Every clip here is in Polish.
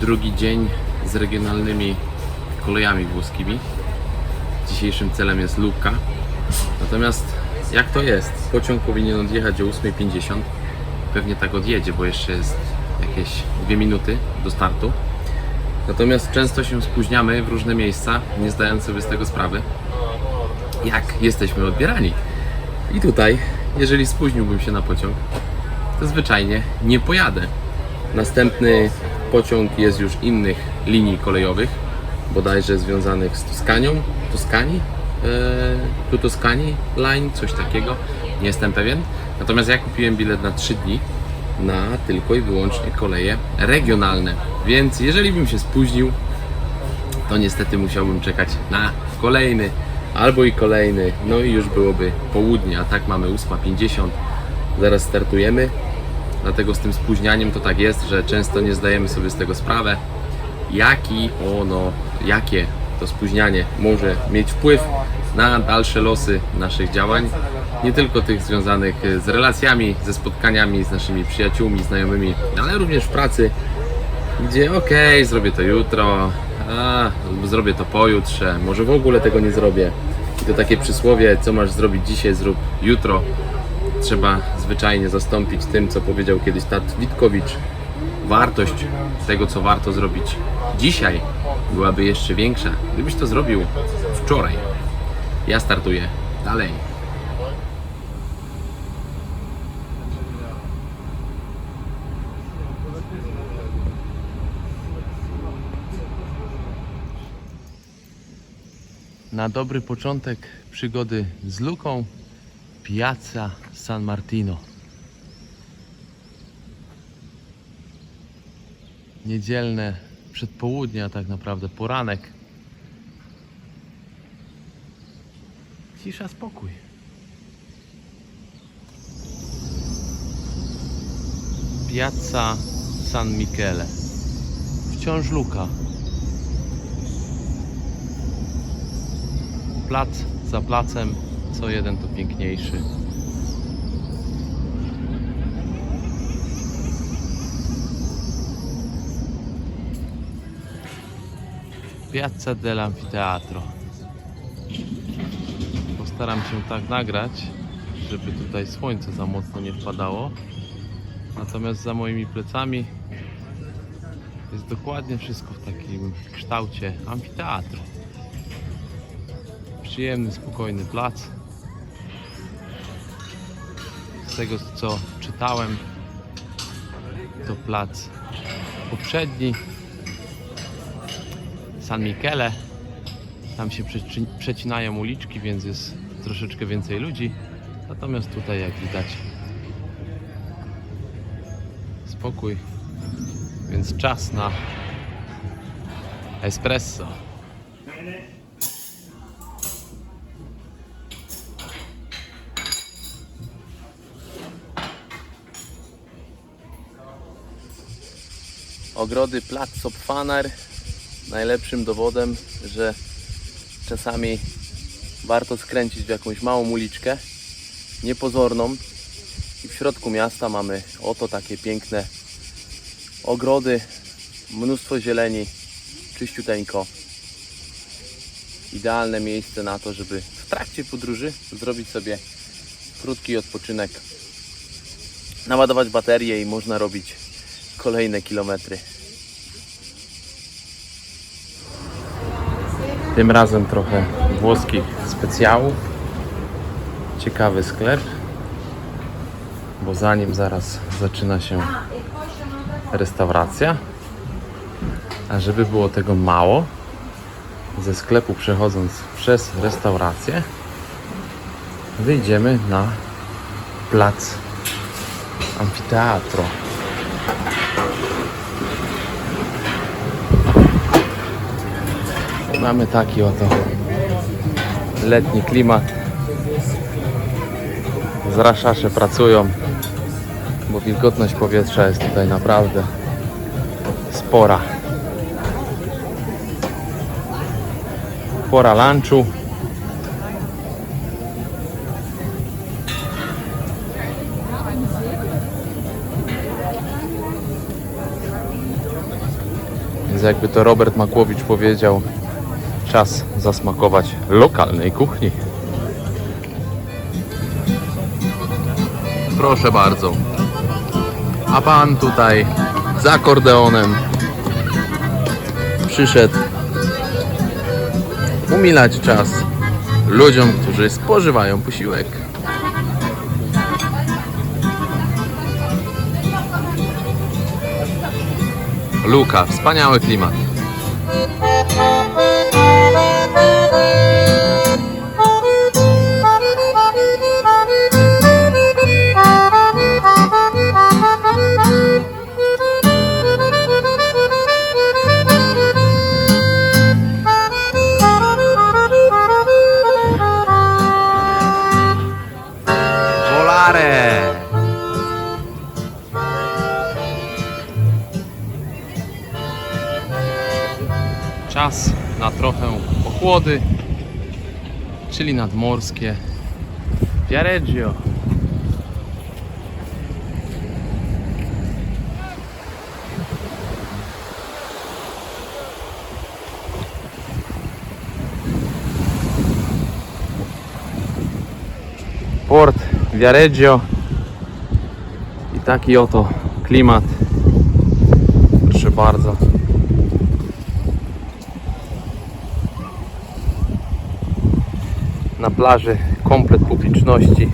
drugi dzień z regionalnymi kolejami włoskimi. Dzisiejszym celem jest Lucca. Natomiast jak to jest? Pociąg powinien odjechać o 8.50. Pewnie tak odjedzie, bo jeszcze jest jakieś dwie minuty do startu. Natomiast często się spóźniamy w różne miejsca, nie zdając sobie z tego sprawy, jak jesteśmy odbierani. I tutaj, jeżeli spóźniłbym się na pociąg, to zwyczajnie nie pojadę. Następny pociąg jest już innych linii kolejowych, bodajże związanych z Toskanią, Toskani, eee, tu Toskani Line, coś takiego, nie jestem pewien. Natomiast ja kupiłem bilet na 3 dni na tylko i wyłącznie koleje regionalne, więc jeżeli bym się spóźnił, to niestety musiałbym czekać na kolejny albo i kolejny, no i już byłoby południe, a tak mamy 8.50, zaraz startujemy, dlatego z tym spóźnianiem to tak jest, że często nie zdajemy sobie z tego sprawę, jaki ono, jakie to spóźnianie może mieć wpływ na dalsze losy naszych działań, nie tylko tych związanych z relacjami, ze spotkaniami z naszymi przyjaciółmi, znajomymi, ale również w pracy, gdzie okej, zrobię to jutro, a, zrobię to pojutrze, może w ogóle tego nie zrobię. I to takie przysłowie, co masz zrobić dzisiaj, zrób jutro. Trzeba zwyczajnie zastąpić tym, co powiedział kiedyś tat Witkowicz. Wartość tego, co warto zrobić dzisiaj, byłaby jeszcze większa, gdybyś to zrobił wczoraj. Ja startuję dalej. Na dobry początek przygody z Luką Piazza San Martino. Niedzielne przedpołudnie, a tak naprawdę poranek. Cisza, spokój. Piazza San Michele. Wciąż Luka. plac za placem, co jeden to piękniejszy. Piazza dell'Anfiteatro. Postaram się tak nagrać, żeby tutaj słońce za mocno nie wpadało. Natomiast za moimi plecami jest dokładnie wszystko w takim kształcie amfiteatru przyjemny, spokojny plac. Z tego co czytałem, to plac poprzedni San Michele. Tam się przeci- przecinają uliczki, więc jest troszeczkę więcej ludzi. Natomiast tutaj, jak widać, spokój, więc czas na espresso. Ogrody Plac Sopfanar najlepszym dowodem, że czasami warto skręcić w jakąś małą uliczkę, niepozorną. I w środku miasta mamy oto takie piękne ogrody, mnóstwo zieleni, czyściuteńko. Idealne miejsce na to, żeby w trakcie podróży zrobić sobie krótki odpoczynek, naładować baterię i można robić kolejne kilometry. Tym razem trochę włoskich specjałów. Ciekawy sklep, bo za nim zaraz zaczyna się restauracja. A żeby było tego mało, ze sklepu przechodząc przez restaurację, wyjdziemy na plac Amfiteatro. Mamy taki oto letni klimat. Zraszacze pracują, bo wilgotność powietrza jest tutaj naprawdę spora. Pora lunchu. Jakby to Robert Makłowicz powiedział, czas zasmakować lokalnej kuchni. Proszę bardzo. A pan tutaj z akordeonem przyszedł umilać czas ludziom, którzy spożywają posiłek. Luka, wspaniały klimat. Czas na trochę ochłody, czyli nadmorskie. Viareggio. Port Viareggio i taki oto klimat. Proszę bardzo. Na plaży komplet publiczności,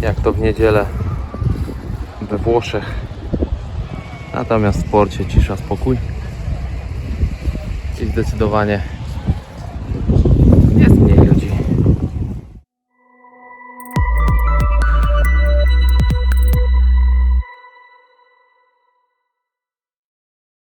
jak to w niedzielę we Włoszech. Natomiast w porcie cisza, spokój i zdecydowanie